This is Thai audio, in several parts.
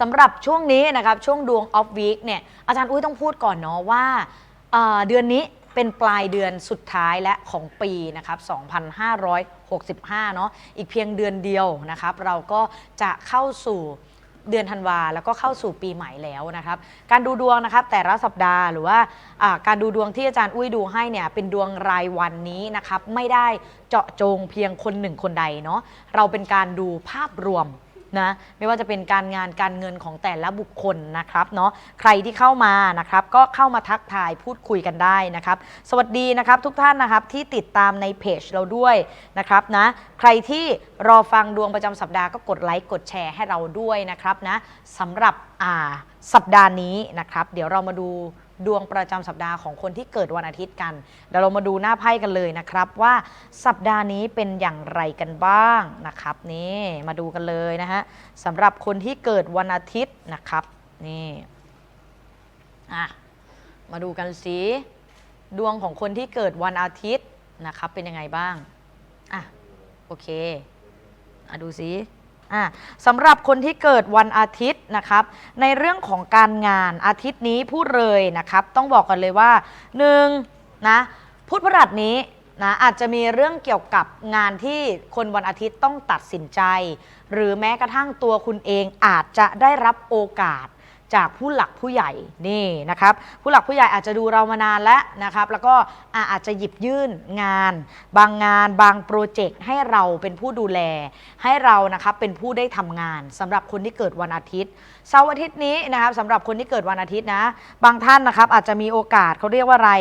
สำหรับช่วงนี้นะครับช่วงดวงออฟวีคเนี่ยอาจารย์อุ้ยต้องพูดก่อนเนาะว่าเอ่อเดือนนี้เป็นปลายเดือนสุดท้ายและของปีนะครับ2565 เนาะอีกเพียงเดือนเดียวนะครับ เราก็จะเข้าสู่เดือนธันวาแล้วก็เข้าสู่ปีใหม่แล้วนะครับ การดูดวงนะครับแต่ละสัปดาห์หรือว่าอ่าการดูดวงที่อาจารย์อุ้ยดูให้เนี่ยเป็นดวงรายวันนี้นะครับ ไม่ได้เจาะจงเพียงคนหนึ่งคนใดเนาะเราเป็นการดูภาพรวม นะไม่ว่าจะเป็นการงานการเงินของแต่ละบุคคลนะครับเนาะใครที่เข้ามานะครับก็เข้ามาทักทายพูดคุยกันได้นะครับ สวัสดีนะครับทุกท่านนะครับที่ติดตามในเพจเราด้วยนะครับนะใครที่รอฟังดวงประจำสัปดาห์ก็กดไลค์กดแชร์ให้เราด้วยนะครับนะสำหรับอ่าสัปดาห์นี้นะครับ เดี๋ยวเรามาดู ดวงประจำสัปดาห์ของคนที่เกิดวันอาทิตย์กัน เดี๋ยวเรามาดูหน้าไพ่กันเลยนะครับว่าสัปดาห์นี้เป็นอย่างไรกันบ้างนะครับ นี่มาดูกันเลยนะฮะสำหรับคนที่เกิดวันอาทิตย์นะครับนี่อะมาดูกันสิดวงของคนที่เกิดวันอาทิตย์นะครับเป็นยังไงบ้างอะโอเคอะดูสิ อะสำหรับคนที่เกิดวันอาทิตย์นะครับ ในเรื่องของการงานอาทิตย์นี้พูดเลยนะครับ ต้องบอกกันเลยว่าหนึ่งนะพุธพฤหัสนี้นะอาจจะมีเรื่องเกี่ยวกับงานที่คนวันอาทิตย์ต้องตัดสินใจ หรือแม้กระทั่งตัวคุณเองอาจจะได้รับโอกาส จากผู้หลักผู้ใหญ่นี่นะครับผู้หลักผู้ใหญ่อาจจะดูเรามานานแล้วนะครับ แล้วก็อาจจะหยิบยื่นงาน บางงานบางโปรเจกต์ให้เราเป็นผู้ดูแล ให้เรานะครับเป็นผู้ได้ทำงานสำหรับคนที่เกิดวันอาทิตย์เสาร์อาทิตย์นี้นะครับสำหรับคนที่เกิดวันอาทิตย์นะ บางท่านนะครับอาจจะมีโอกาสเขาเรียกว่าอะไร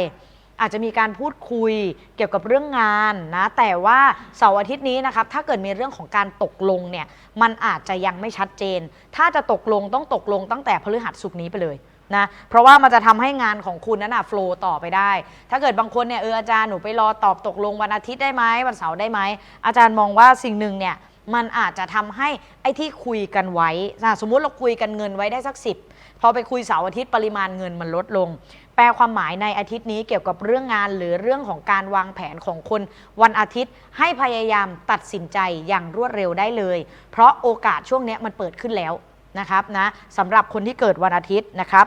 อาจจะมีการพูดคุยเกี่ยวกับเรื่องงานนะ แต่ว่าเสาร์อาทิตย์นี้นะครับ ถ้าเกิดมีเรื่องของการตกลงเนี่ย มันอาจจะยังไม่ชัดเจน ถ้าจะตกลงต้องตกลงตั้งแต่พฤหัสสุกร์นี้ไปเลยนะ เพราะว่ามันจะทำให้งานของคุณนั้นนะโฟล์ต่อไปได้ ถ้าเกิดบางคนเนี่ยเอออาจารย์หนูไปรอตอบตกลงวันอาทิตย์ได้ไหมวันเสาร์ได้ไหม อาจารย์มองว่าสิ่งหนึ่งเนี่ยมันอาจจะทำให้ไอ้ที่คุยกันไว้ สมมุติเราคุยกันเงินไว้ได้สักสิบ พอไปคุยเสาร์อาทิตย์ปริมาณเงินมันลดลง แปลความหมายในอาทิตย์นี้เกี่ยวกับเรื่องงานหรือเรื่องของการวางแผนของคน วันอาทิตย์ให้พยายามตัดสินใจอย่างรวดเร็วได้เลย เพราะโอกาสช่วงนี้มันเปิดขึ้นแล้วนะครับนะสำหรับคนที่เกิดวันอาทิตย์นะครับ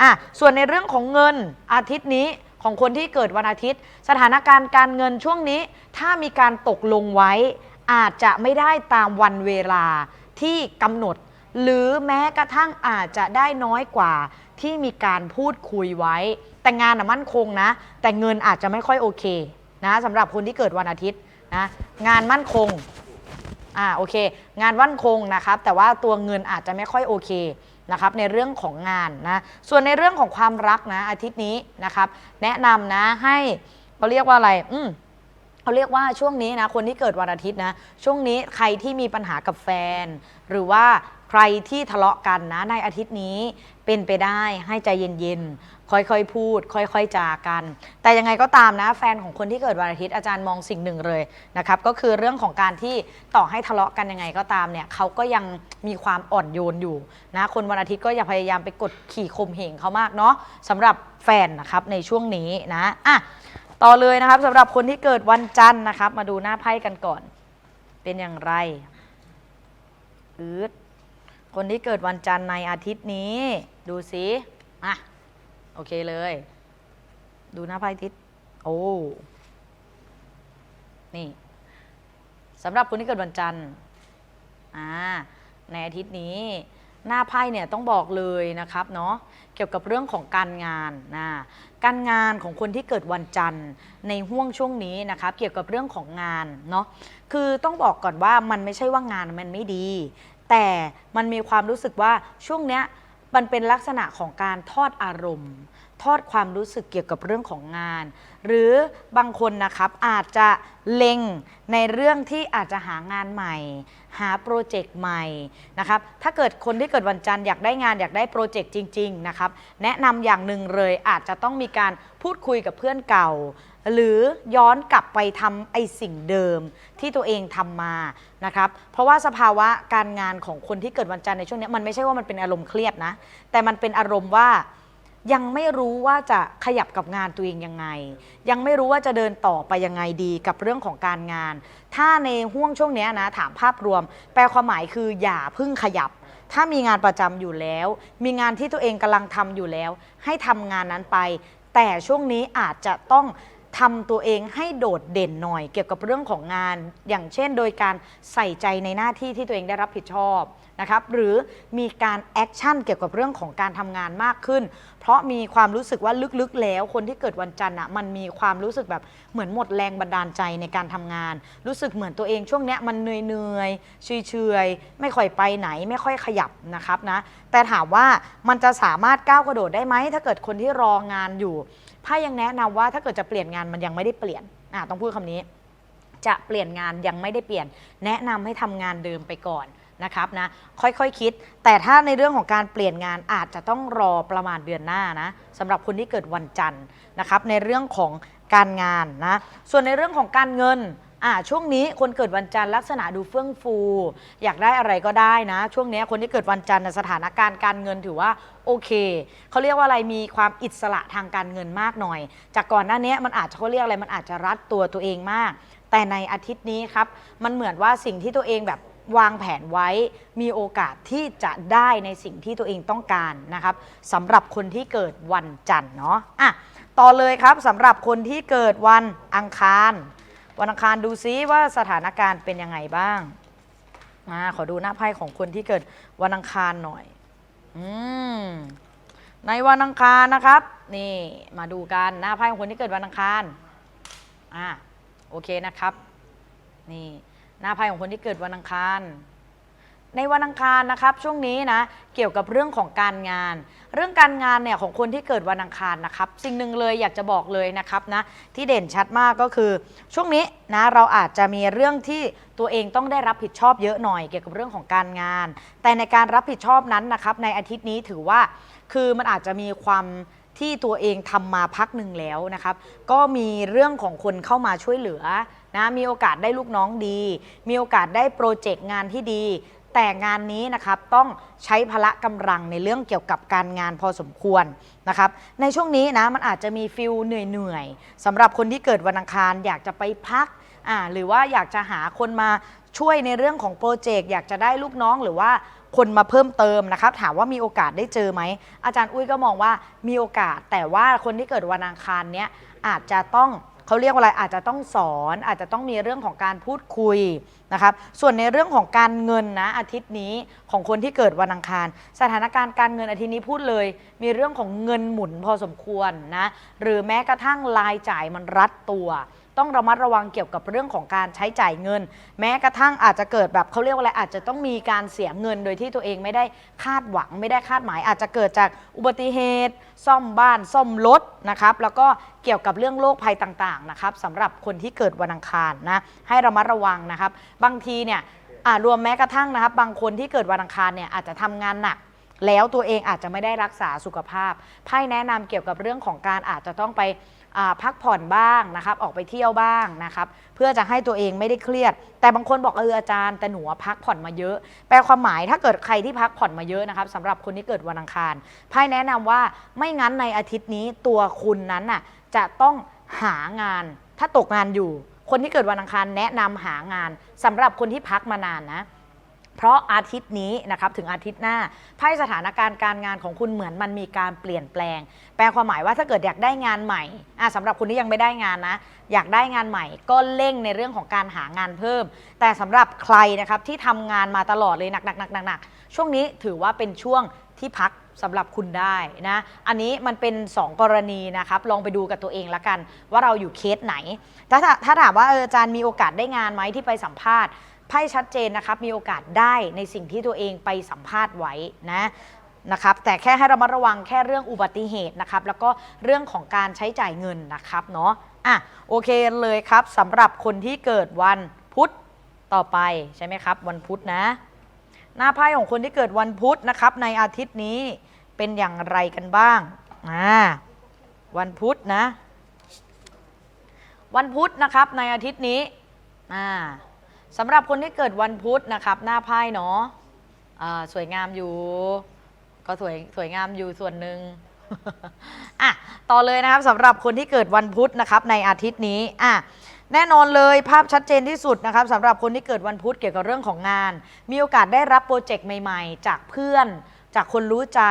อะส่วนในเรื่องของเงินอาทิตย์นี้ของคนที่เกิดวันอาทิตย์ สถานการณ์การเงินช่วงนี้ ถ้ามีการตกลงไว้ อาจจะไม่ได้ตามวันเวลาที่กำหนด หรือแม้กระทั่งอาจจะได้น้อยกว่าที่มีการพูดคุยไว้ แต่งานน่ะมั่นคงนะ แต่เงินอาจจะไม่ค่อยโอเคนะสำหรับคนที่เกิดวันอาทิตย์นะงานมั่นคงอ่าโอเค งานมั่นคงนะครับ แต่ว่าตัวเงินอาจจะไม่ค่อยโอเคนะครับในเรื่องของงานนะส่วนในเรื่องของความรักนะอาทิตย์นี้นะครับ แนะนำนะให้เขาเรียกว่าอะไร อืมเขาเรียกว่าช่วงนี้นะคนที่เกิดวันอาทิตย์นะ ช่วงนี้ใครที่มีปัญหากับแฟน หรือว่า ใครที่ทะเลาะกันนะในอาทิตย์นี้เป็นไปได้ให้ใจเย็นๆ ค่อยๆ พูด ค่อยๆ จากัน แต่ยังไงก็ตามนะ แฟนของคนที่เกิดวันอาทิตย์อาจารย์มองสิ่งหนึ่งเลยนะครับ ก็คือเรื่องของการที่ต่อให้ทะเลาะกันยังไงก็ตามเนี่ยเขาก็ยังมีความอ่อนโยนอยู่นะ คนวันอาทิตย์ก็อย่าพยายามไปกดขี่ข่มเหงเขามากเนาะสำหรับแฟนนะครับในช่วงนี้นะอะต่อเลยนะครับสำหรับคนที่เกิดวันจันทร์นะครับ มาดูหน้าไพ่กันก่อน เป็นอย่างไรอืด คนที่เกิดวันจันทร์ในอาทิตย์นี้ ดูสิอะโอเคเลย ดูหน้าไพ่อาทิตโอ้นี่สำหรับคนที่เกิดวันจันทร์อ่าในอาทิตย์นี้ หน้าไพ่เนี่ยต้องบอกเลยนะครับเนาะเกี่ยวกับเรื่องของการงานนะการงานของคนที่เกิดวันจันทร์ในห่วงช่วงนี้นะครับ เกี่ยวกับเรื่องของงานเนาะคือต้องบอกก่อนว่ามันไม่ใช่ว่างานมันไม่ดี แต่มันมีความรู้สึกว่าช่วงเนี้ยมันเป็นลักษณะของการทอดอารมณ์ ทอดความรู้สึกเกี่ยวกับเรื่องของงาน หรือบางคนนะครับอาจจะเล็งในเรื่องที่อาจจะหางานใหม่ หาโปรเจกต์ใหม่นะครับถ้าเกิดคนที่เกิดวันจันทร์อยากได้งานอยากได้โปรเจกต์จริง ๆ นะครับ แนะนำอย่างหนึ่งเลยอาจจะต้องมีการพูดคุยกับเพื่อนเก่า หรือย้อนกลับไปทำไอสิ่งเดิมที่ตัวเองทำมานะครับ เพราะว่าสภาวะการงานของคนที่เกิดวันจันทร์ในช่วงนี้มันไม่ใช่ว่ามันเป็นอารมณ์เครียดนะ แต่มันเป็นอารมณ์ว่ายังไม่รู้ว่าจะขยับกับงานตัวเองยังไง ยังไม่รู้ว่าจะเดินต่อไปยังไงดีกับเรื่องของการงาน ถ้าในห่วงช่วงนี้นะถามภาพรวม แปลความหมายคืออย่าพึ่งขยับ ถ้ามีงานประจำอยู่แล้ว มีงานที่ตัวเองกำลังทำอยู่แล้ว ให้ทำงานนั้นไป แต่ช่วงนี้อาจจะต้อง ทำตัวเองให้โดดเด่นหน่อยเกี่ยวกับเรื่องของงาน อย่างเช่นโดยการใส่ใจในหน้าที่ที่ตัวเองได้รับผิดชอบนะครับหรือมีการแอคชั่นเกี่ยวกับเรื่องของการทำงานมากขึ้น เพราะมีความรู้สึกว่าลึกๆ แล้ว คนที่เกิดวันจันทร์อะมันมีความรู้สึกแบบเหมือนหมดแรงบันดาลใจในการทำงาน รู้สึกเหมือนตัวเองช่วงเนี้ยมันเหนื่อยๆเฉยๆไม่ค่อยไปไหนไม่ค่อยขยับนะครับนะแต่ถามว่ามันจะสามารถก้าวกระโดดได้ไหมถ้าเกิดคนที่รองานอยู่ไพ่ยังแนะนำว่าถ้าเกิดจะเปลี่ยนงานมันยังไม่ได้เปลี่ยนอะต้องพูดคำนี้ จะเปลี่ยนงานยังไม่ได้เปลี่ยน แนะนำให้ทำงานเดิมไปก่อน นะครับนะค่อยๆคคิด แต่ถ้าในเรื่องของการเปลี่ยนงานอาจจะต้องรอประมาณเดือนหน้านะสำหรับคนที่เกิดวันจันทร์นะครับในเรื่องของการงานนะส่วนในเรื่องของการเงินอ่าช่วงนี้คนเกิดวันจันทร์ลักษณะดูเฟื่องฟู อยากได้อะไรก็ได้นะ ช่วงนี้คนที่เกิดวันจันทร์สถานการณ์การเงินถือว่าโอเคเขาเรียกว่าอะไรมีความอิสระทางการเงินมากหน่อย จากก่อนหน้านี้มันอาจจะเขาเรียกอะไรมันอาจจะรัดตัวตัวเองมาก แต่ในอาทิตย์นี้ครับมันเหมือนว่าสิ่งที่ตัวเองแบบ วางแผนไว้มีโอกาสที่จะได้ในสิ่งที่ตัวเองต้องการนะครับสำหรับคนที่เกิดวันจันทร์เนาะอะต่อเลยครับสำหรับคนที่เกิดวันอังคาร วันอังคารดูซิว่าสถานการณ์เป็นยังไงบ้างมาขอดูหน้าไพ่ของคนที่เกิดวันอังคารหน่อยอืมในวันอังคารนะครับ นี่มาดูกันหน้าไพ่ของคนที่เกิดวันอังคารอ่าโอเคนะครับ นี่ หน้าไพ่ของคนที่เกิดวันอังคาร ในวันอังคารนะครับช่วงนี้นะเกี่ยวกับเรื่องของการงาน เรื่องการงานเนี่ยของคนที่เกิดวันอังคารนะครับ สิ่งหนึ่งเลยอยากจะบอกเลยนะครับนะที่เด่นชัดมากก็คือ ช่วงนี้นะเราอาจจะมีเรื่องที่ตัวเองต้องได้รับผิดชอบเยอะหน่อยเกี่ยวกับเรื่องของการงาน แต่ในการรับผิดชอบนั้นนะครับ ในอาทิตย์นี้ถือว่าคือมันอาจจะมีความที่ตัวเองทำมาพักหนึ่งแล้วนะครับ ก็มีเรื่องของคนเข้ามาช่วยเหลือ นะมีโอกาสได้ลูกน้องดี มีโอกาสได้โปรเจกต์งานที่ดี แต่งานนี้นะครับต้องใช้พละกำลังในเรื่องเกี่ยวกับการงานพอสมควรนะครับในช่วงนี้นะมันอาจจะมีฟิลเหนื่อยๆสำหรับคนที่เกิดวันอังคารอยากจะไปพักอ่าหรือว่าอยากจะหาคนมาช่วยในเรื่องของโปรเจกต์อยากจะได้ลูกน้องหรือว่าคนมาเพิ่มเติมนะครับถามว่ามีโอกาสได้เจอไหม อาจารย์อุ้ยก็มองว่ามีโอกาสแต่ว่าคนที่เกิดวันอังคารเนี้ยอาจจะต้อง เขาเรียกว่าอะไรอาจจะต้องสอนอาจจะต้องมีเรื่องของการพูดคุยนะครับส่วนในเรื่องของการเงินนะอาทิตย์นี้ของคนที่เกิดวันอังคาร สถานการณ์การเงินอาทิตย์นี้พูดเลย มีเรื่องของเงินหมุนพอสมควรนะหรือแม้กระทั่งรายจ่ายมันรัดตัว ต้องระมัดระวังเกี่ยวกับเรื่องของการใช้จ่ายเงิน แม้กระทั่งอาจจะเกิดแบบเขาเรียกว่าอะไรอาจจะต้องมีการเสียเงินโดยที่ตัวเองไม่ได้คาดหวังไม่ได้คาดหมาย อาจจะเกิดจากอุบัติเหตุ ซ่อมบ้านซ่อมรถนะครับแล้วก็เกี่ยวกับเรื่องโรคภัยต่างๆนะครับสำหรับคนที่เกิดวันอังคารนะให้ระมัดระวังนะครับ บางทีเนี่ยรวมแม้กระทั่งนะครับ บางคนที่เกิดวันอังคารเนี่ยอาจจะทำงานหนักแล้วตัวเองอาจจะไม่ได้รักษาสุขภาพไพ่แนะนำเกี่ยวกับเรื่องของการอาจจะต้องไป พักผ่อนบ้างนะครับ ออกไปเที่ยวบ้างนะครับ เพื่อจะให้ตัวเองไม่ได้เครียด แต่บางคนบอกเอออาจารย์แต่หนูพักผ่อนมาเยอะ แปลความหมายถ้าเกิดใครที่พักผ่อนมาเยอะนะครับสำหรับคนที่เกิดวันอังคารไพ่แนะนำว่าไม่งั้นในอาทิตย์นี้ตัวคุณนั้นน่ะจะต้องหางาน ถ้าตกงานอยู่ คนที่เกิดวันอังคารแนะนำหางานสำหรับคนที่พักมานานนะ เพราะอาทิตย์นี้นะครับถึงอาทิตย์หน้าไพ่สถานการณ์การงานของคุณเหมือนมันมีการเปลี่ยนแปลง แปลความหมายว่าถ้าเกิดอยากได้งานใหม่อะสำหรับคุณที่ยังไม่ได้งานนะ อยากได้งานใหม่ ก็เร่งในเรื่องของการหางานเพิ่ม แต่สำหรับใครนะครับที่ทำงานมาตลอดเลยหนักหนักหนักหนักหนักช่วงนี้ถือว่าเป็นช่วงที่พักสำหรับคุณได้นะ อันนี้มันเป็น 2 กรณีนะครับ ลองไปดูกับตัวเองละกัน ว่าเราอยู่เคสไหน ถ้าถ้าถามว่าเอออาจารย์มีโอกาสได้งานไหมที่ไปสัมภาษณ์ ไพ่ชัดเจนนะครับมีโอกาสได้ในสิ่งที่ตัวเองไปสัมภาษณ์ไว้นะนะครับแต่แค่ให้เรามาระวังแค่เรื่องอุบัติเหตุนะครับแล้วก็เรื่องของการใช้จ่ายเงินนะครับเนาะอะโอเคเลยครับสำหรับคนที่เกิดวันพุธต่อไปใช่ไหมครับ วันพุธนะ หน้าไพ่ของคนที่เกิดวันพุธนะครับในอาทิตย์นี้เป็นอย่างไรกันบ้างอ่าวันพุธนะ วันพุธนะครับในอาทิตย์นี้อ่า สำหรับคนที่เกิดวันพุธนะครับ หน้าไพ่เนาะสวยงามอยู่ ก็สวยสวยงามอยู่ส่วนหนึ่งอะต่อเลยนะครับสำหรับคนที่เกิดวันพุธนะครับ ในอาทิตย์นี้อะแน่นอนเลยภาพชัดเจนที่สุดนะครับสำหรับคนที่เกิดวันพุธเกี่ยวกับเรื่องของงาน มีโอกาสได้รับโปรเจกต์ใหม่ ๆ จากเพื่อน จากคนรู้ใจ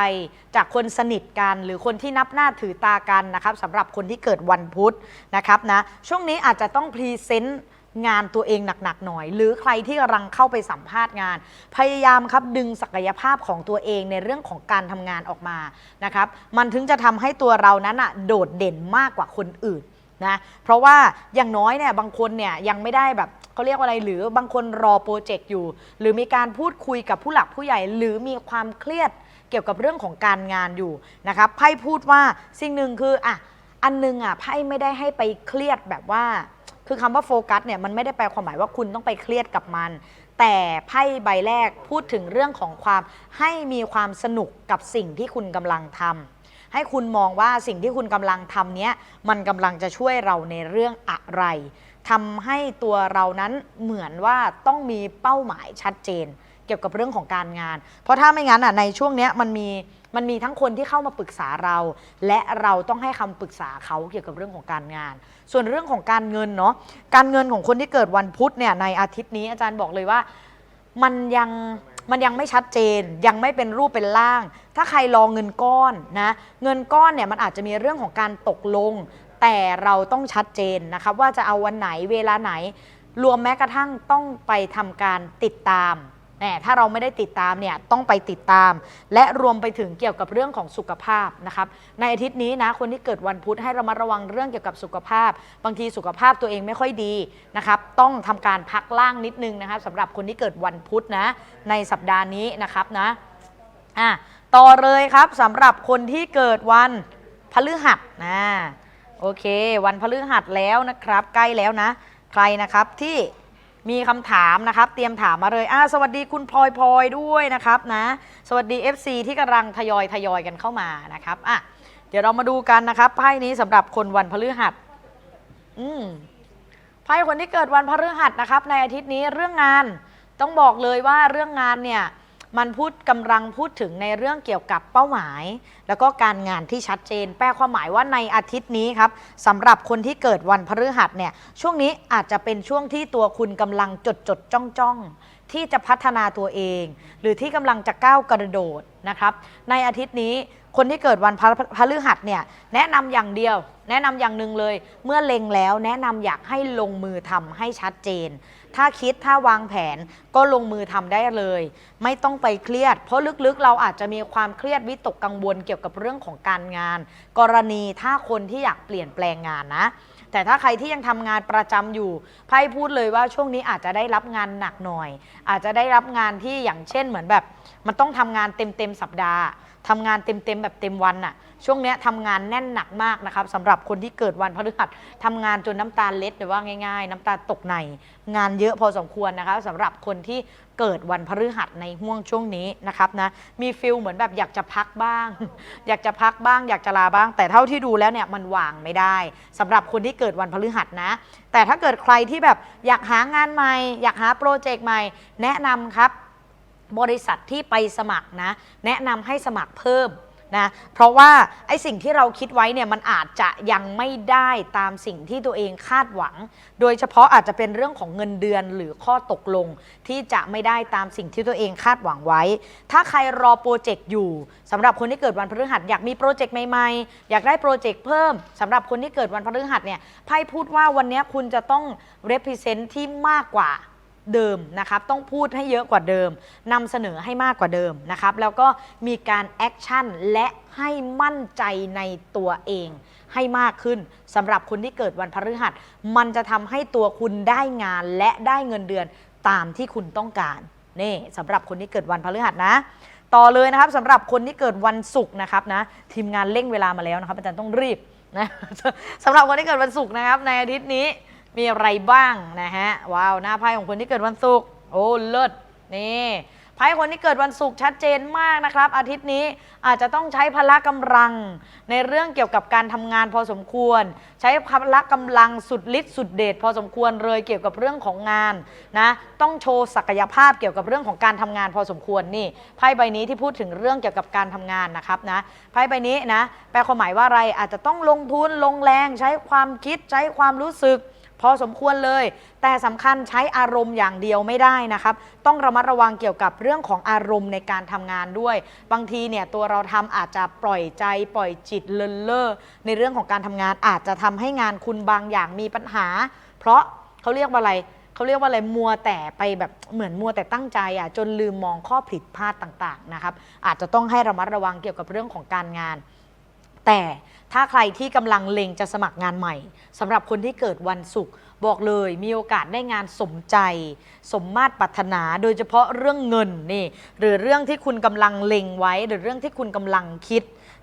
จากคนสนิทกัน หรือคนที่นับหน้าถือตากันนะครับสำหรับคนที่เกิดวันพุธนะครับนะช่วงนี้อาจจะต้องพรีเซนต์ งานตัวเองหนักๆหน่อย หรือใครที่กำลังเข้าไปสัมภาษณ์งาน พยายามครับดึงศักยภาพของตัวเองในเรื่องของการทำงานออกมานะครับ มันถึงจะทำให้ตัวเรานั้นอะโดดเด่นมากกว่าคนอื่นนะเพราะว่าอย่างน้อยเนี่ยบางคนเนี่ยยังไม่ได้แบบเขาเรียกว่าอะไรหรือบางคนรอโปรเจกต์อยู่ หรือมีการพูดคุยกับผู้หลักผู้ใหญ่ หรือมีความเครียดเกี่ยวกับเรื่องของการงานอยู่นะครับไพ่พูดว่าสิ่งหนึ่งคืออะอันหนึงอะไพ่ไม่ได้ให้ไปเครียดแบบว่า คือคำว่าโฟกัสเนี่ยมันไม่ได้แปลความหมายว่าคุณต้องไปเครียดกับมัน แต่ไพ่ใบแรกพูดถึงเรื่องของความให้มีความสนุกกับสิ่งที่คุณกำลังทำให้คุณมองว่าสิ่งที่คุณกำลังทำเนี้ยมันกำลังจะช่วยเราในเรื่องอะไรทำให้ตัวเรานั้นเหมือนว่าต้องมีเป้าหมายชัดเจน เกี่ยวกับเรื่องของการงาน เพราะถ้าไม่งั้นอะในช่วงเนี้ยมันมีมันมีทั้งคนที่เข้ามาปรึกษาเรา และเราต้องให้คำปรึกษาเขาเกี่ยวกับเรื่องของการงาน ส่วนเรื่องของการเงินเนาะการเงินของคนที่เกิดวันพุธเนี่ยในอาทิตย์นี้อาจารย์บอกเลยว่า มันยังมันยังไม่ชัดเจนยังไม่เป็นรูปเป็นร่าง ถ้าใครรอเงินก้อนนะเงินก้อนเนี่ยมันอาจจะมีเรื่องของการตกลง แต่เราต้องชัดเจนนะครับว่าจะเอาวันไหนเวลาไหน รวมแม้กระทั่งต้องไปทำการติดตาม แน่ถ้าเราไม่ได้ติดตามเนี่ยต้องไปติดตาม และรวมไปถึงเกี่ยวกับเรื่องของสุขภาพนะครับในอาทิตย์นี้นะคนที่เกิดวันพุธให้ระมัดระวังเรื่องเกี่ยวกับสุขภาพ บางทีสุขภาพตัวเองไม่ค่อยดีนะครับต้องทำการพักล่างนิดนึงนะครับสำหรับคนที่เกิดวันพุธนะในสัปดาห์นี้นะครับนะอะต่อเลยครับสำหรับคนที่เกิดวันพฤหัสนะโอเค วันพฤหัสแล้วนะครับ ใกล้แล้วนะ ใครนะครับที่ มีคำถามนะครับ เตรียมถามมาเลยอ่าสวัสดีคุณพลอยพลอยด้วยนะครับนะ สวัสดี FC ที่กำลังทยอยทยอยกันเข้ามานะครับอะเดี๋ยวเรามาดูกันนะครับไพ่นี้สำหรับคนวันพฤหัส อืมไพ่คนที่เกิดวันพฤหัสนะครับ ในอาทิตย์นี้เรื่องงานต้องบอกเลยว่าเรื่องงานเนี่ย มันพูดกำลังพูดถึงในเรื่องเกี่ยวกับเป้าหมาย แล้วก็การงานที่ชัดเจน แปลความหมายว่าในอาทิตย์นี้ครับสำหรับคนที่เกิดวันพฤหัสเนี่ยช่วงนี้อาจจะเป็นช่วงที่ตัวคุณกำลังจดจดจ้องจ้องที่จะพัฒนาตัวเอง หรือที่กำลังจะก้าวกระโดดนะครับในอาทิตย์นี้คนที่เกิดวันพฤพฤหัสเนี่ยแนะนำอย่างเดียว แนะนำอย่างหนึ่งเลย เมื่อเล็งแล้วแนะนำอยากให้ลงมือทำให้ชัดเจน ถ้าคิดถ้าวางแผนก็ลงมือทำได้เลย ไม่ต้องไปเครียด เพราะลึกๆ เราอาจจะมีความเครียดวิตกกังวลเกี่ยวกับเรื่องของการงาน กรณีถ้าคนที่อยากเปลี่ยนแปลงงานนะ แต่ถ้าใครที่ยังทำงานประจำอยู่ไพ่พูดเลยว่าช่วงนี้อาจจะได้รับงานหนักหน่อย อาจจะได้รับงานที่อย่างเช่นเหมือนแบบ มันต้องทำงานเต็มเต็มๆสัปดาห์ ทำงานเต็มๆแบบเต็มวันน่ะ ช่วงเนี้ยทำงานแน่นหนักมากนะครับสำหรับคนที่เกิดวันพฤหัสทำงานจนน้ำตาเล็ดหรือว่าง่ายๆ น้ำตาตกใน งานเยอะพอสมควรนะคะสำหรับคนที่เกิดวันพฤหัสในห่วงช่วงนี้นะครับนะมีฟิลเหมือนแบบอยากจะพักบ้าง อยากจะพักบ้าง อยากจะลาบ้าง แต่เท่าที่ดูแล้วเนี่ยมันวางไม่ได้สำหรับคนที่เกิดวันพฤหัสนะ แต่ถ้าเกิดใครที่แบบอยากหางานใหม่ อยากหาโปรเจกต์ใหม่แนะนำครับ บริษัทที่ไปสมัครนะ แนะนำให้สมัครเพิ่มนะเพราะว่าไอ้สิ่งที่เราคิดไว้เนี่ยมันอาจจะยังไม่ได้ตามสิ่งที่ตัวเองคาดหวัง โดยเฉพาะอาจจะเป็นเรื่องของเงินเดือนหรือข้อตกลง ที่จะไม่ได้ตามสิ่งที่ตัวเองคาดหวังไว้ ถ้าใครรอโปรเจกต์อยู่สำหรับคนที่เกิดวันพฤหัสอยากมีโปรเจกต์ใหม่ๆ อยากได้โปรเจกต์เพิ่มสำหรับคนที่เกิดวันพฤหัสเนี่ยไพ่พูดว่าวันนี้คุณจะต้อง represent ที่มากกว่า เดิมนะครับต้องพูดให้เยอะกว่าเดิมนำเสนอให้มากกว่าเดิมนะครับแล้วก็มีการแอคชั่นและให้มั่นใจในตัวเอง ให้มากขึ้นสำหรับคนที่เกิดวันพฤหัส มันจะทำให้ตัวคุณได้งานและได้เงินเดือนตามที่คุณต้องการนี่สำหรับคนที่เกิดวันพฤหัสนะ ต่อเลยนะครับสำหรับคนที่เกิดวันศุกร์นะครับนะทีมงานเร่งเวลามาแล้วนะครับอาจารย์ต้องรีบนะสำหรับคนที่เกิดวันศุกร์นะครับในอาทิตย์นี้ มีอะไรบ้างนะฮะ ว้าว หน้าไพ่ของคนที่เกิดวันศุกร์โอ้เลิศนี่ไพ่คนที่เกิดวันศุกร์ชัดเจนมากนะครับ อาทิตย์นี้อาจจะต้องใช้พละกำลัง ในเรื่องเกี่ยวกับการทำงานพอสมควร ใช้พละกำลังสุดฤทธิ์สุดเดชพอสมควรเลยเกี่ยวกับเรื่องของงานนะต้องโชว์ศักยภาพเกี่ยวกับเรื่องของการทำงานพอสมควรนี่ไพ่ใบนี้ที่พูดถึงเรื่องเกี่ยวกับการทำงานนะครับนะไพ่ใบนี้นะแปลความหมายว่าอะไรอาจจะต้องลงทุนลงแรง ใช้ความคิดใช้ความรู้สึก พอสมควรเลย แต่สำคัญใช้อารมณ์อย่างเดียวไม่ได้นะครับ ต้องระมัดระวังเกี่ยวกับเรื่องของอารมณ์ในการทำงานด้วย บางทีเนี่ยตัวเราทำอาจจะปล่อยใจปล่อยจิตเลินเล่อในเรื่องของการทำงานอาจจะทำให้งานคุณบางอย่างมีปัญหา เพราะเขาเรียกว่าอะไรเขาเรียกว่าอะไรมัวแต่ไปแบบเหมือนมัวแต่ตั้งใจอะจนลืมมองข้อผิดพลาดต่างๆนะครับ อาจจะต้องให้ระมัดระวังเกี่ยวกับเรื่องของการงาน แต่ ถ้าใครที่กำลังเล็งจะสมัครงานใหม่สำหรับคนที่เกิดวันศุกร์บอกเลยมีโอกาสได้งานสมใจ สมมาตรปรารถนาโดยเฉพาะเรื่องเงินนี่หรือเรื่องที่คุณกำลังเล็งไว้ หรือเรื่องที่คุณกำลังคิด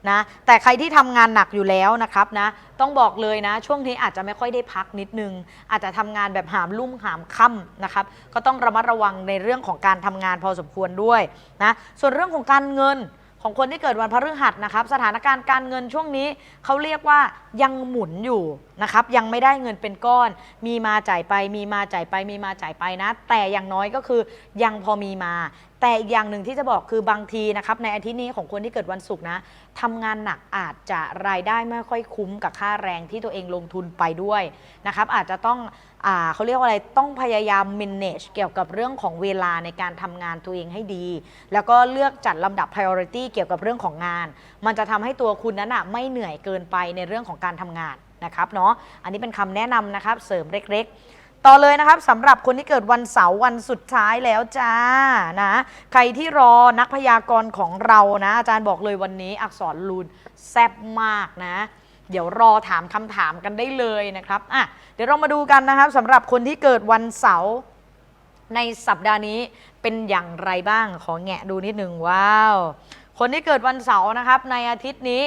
นะแต่ใครที่ทำงานหนักอยู่แล้วนะครับนะต้องบอกเลยนะ ช่วงนี้อาจจะไม่ค่อยได้พักนิดนึง อาจจะทำงานแบบหามลุ่มหามค่ำนะครับก็ต้องระมัดระวังในเรื่องของการทำงานพอสมควรด้วยนะส่วนเรื่องของการเงิน ของคนที่เกิดวันพฤหัสนะครับ สถานการณ์การเงินช่วงนี้เขาเรียกว่ายังหมุนอยู่ นะครับยังไม่ได้เงินเป็นก้อน มีมาจ่ายไป มีมาจ่ายไป มีมาจ่ายไปนะ แต่อย่างน้อยก็คือยังพอมีมา แต่อีกอย่างหนึ่งที่จะบอกคือบางทีนะครับในอาทิตย์นี้ของคนที่เกิดวันศุกร์นะทำงานหนักอาจจะรายได้ไม่ค่อยคุ้มกับค่าแรงที่ตัวเองลงทุนไปด้วยนะครับอาจจะต้องอเขาเรียกว่าอะไรต้องพยายาม manage เกี่ยวกับเรื่องของเวลาในการทำงานตัวเองให้ดี แล้วก็เลือกจัดลำดับ priority เกี่ยวกับเรื่องของงาน มันจะทำให้ตัวคุณนั้นอะไม่เหนื่อยเกินไปในเรื่องของการทำงาน นะครับเนาะอันนี้เป็นคำแนะนำนะครับเสริมเล็กๆ ต่อเลยนะครับสำหรับคนที่เกิดวันเสาร์วันสุดท้ายแล้วจ้านะใครที่รอนักพยากรณ์ของเรานะอาจารย์บอกเลยวันนี้อักษรลูนแซ่บมากนะเดี๋ยวรอถามคำถามกันได้เลยนะครับอะเดี๋ยวเรามาดูกันนะครับสำหรับคนที่เกิดวันเสาร์ในสัปดาห์นี้เป็นอย่างไรบ้าง ขอแงะดูนิดหนึ่งว้าว คนที่เกิดวันเสาร์นะครับในอาทิตย์นี้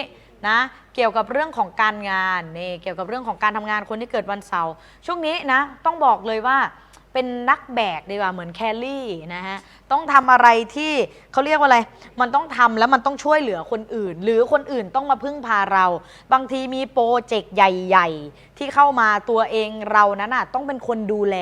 นะเกี่ยวกับเรื่องของการงานนี่เกี่ยวกับเรื่องของการทำงานคนที่เกิดวันเสาร์ช่วงนี้นะต้องบอกเลยว่า เป็นนักแบกดีกว่าเหมือนแคลรี่นะฮะต้องทำอะไรที่เขาเรียกว่าอะไร มันต้องทำแล้วมันต้องช่วยเหลือคนอื่น หรือคนอื่นต้องมาพึ่งพาเรา บางทีมีโปรเจกต์ใหญ่ๆ ที่เข้ามาตัวเองเรานั้นน่ะต้องเป็นคนดูแล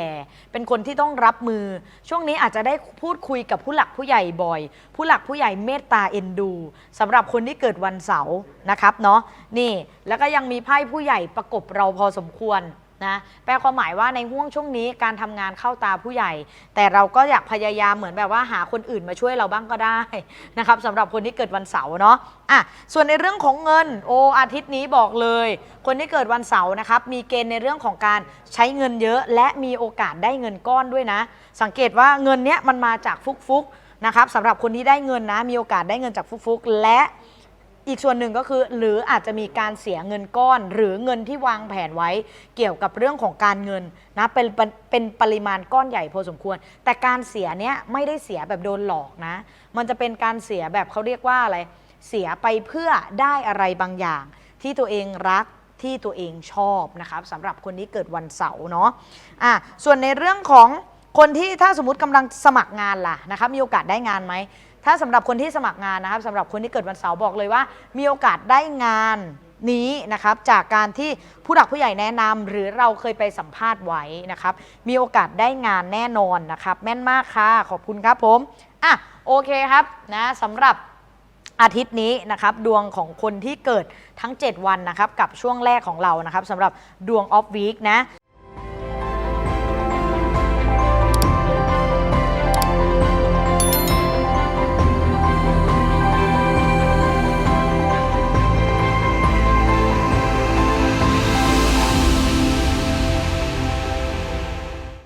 เป็นคนที่ต้องรับมือ ช่วงนี้อาจจะได้พูดคุยกับผู้หลักผู้ใหญ่บ่อย ผู้หลักผู้ใหญ่เมตตาเอ็นดูสำหรับคนที่เกิดวันเสาร์นะครับเนาะนี่แล้วก็ยังมีไพ่ผู้ใหญ่ประกบเราพอสมควร นะแปลความหมายว่าในห่วงช่วงนี้การทำงานเข้าตาผู้ใหญ่ แต่เราก็อยากพยายามเหมือนแบบว่าหาคนอื่นมาช่วยเราบ้างก็ได้นะครับสำหรับคนที่เกิดวันเสาร์เนาะอะส่วนในเรื่องของเงินโออาทิตย์นี้บอกเลย คนที่เกิดวันเสาร์นะครับมีเกณฑ์ในเรื่องของการใช้เงินเยอะ และมีโอกาสได้เงินก้อนด้วยนะ สังเกตว่าเงินเนี้ยมันมาจากฟุกๆนะครับสำหรับคนที่ได้เงินนะมีโอกาสได้เงินจากฟุกๆและ อีกส่วนหนึ่งก็คือหรืออาจจะมีการเสียเงินก้อน หรือเงินที่วางแผนไว้เกี่ยวกับเรื่องของการเงินนะเป็นเป็นเป็นปริมาณก้อนใหญ่พอสมควร แต่การเสียเนี้ยไม่ได้เสียแบบโดนหลอกนะ มันจะเป็นการเสียแบบเขาเรียกว่าอะไร เสียไปเพื่อได้อะไรบางอย่าง ที่ตัวเองรักที่ตัวเองชอบนะครับสำหรับคนที่เกิดวันเสาร์เนาะอะส่วนในเรื่องของคนที่ถ้าสมมติกำลังสมัครงานล่ะนะครับมีโอกาสได้งานไหม ถ้าสำหรับคนที่สมัครงานนะครับสำหรับคนที่เกิดวันเสาร์บอกเลยว่า มีโอกาสได้งานนี้นะครับจากการที่ผู้หลักผู้ใหญ่แนะนำหรือเราเคยไปสัมภาษณ์ไว้นะครับ มีโอกาสได้งานแน่นอนนะครับ แม่นมากค่ะ ขอบคุณครับผมอะโอเคครับนะสำหรับอาทิตย์นี้นะครับดวงของคนที่เกิดทั้ง 7 วันนะครับกับช่วงแรกของเรานะครับสำหรับดวงออฟวีคนะ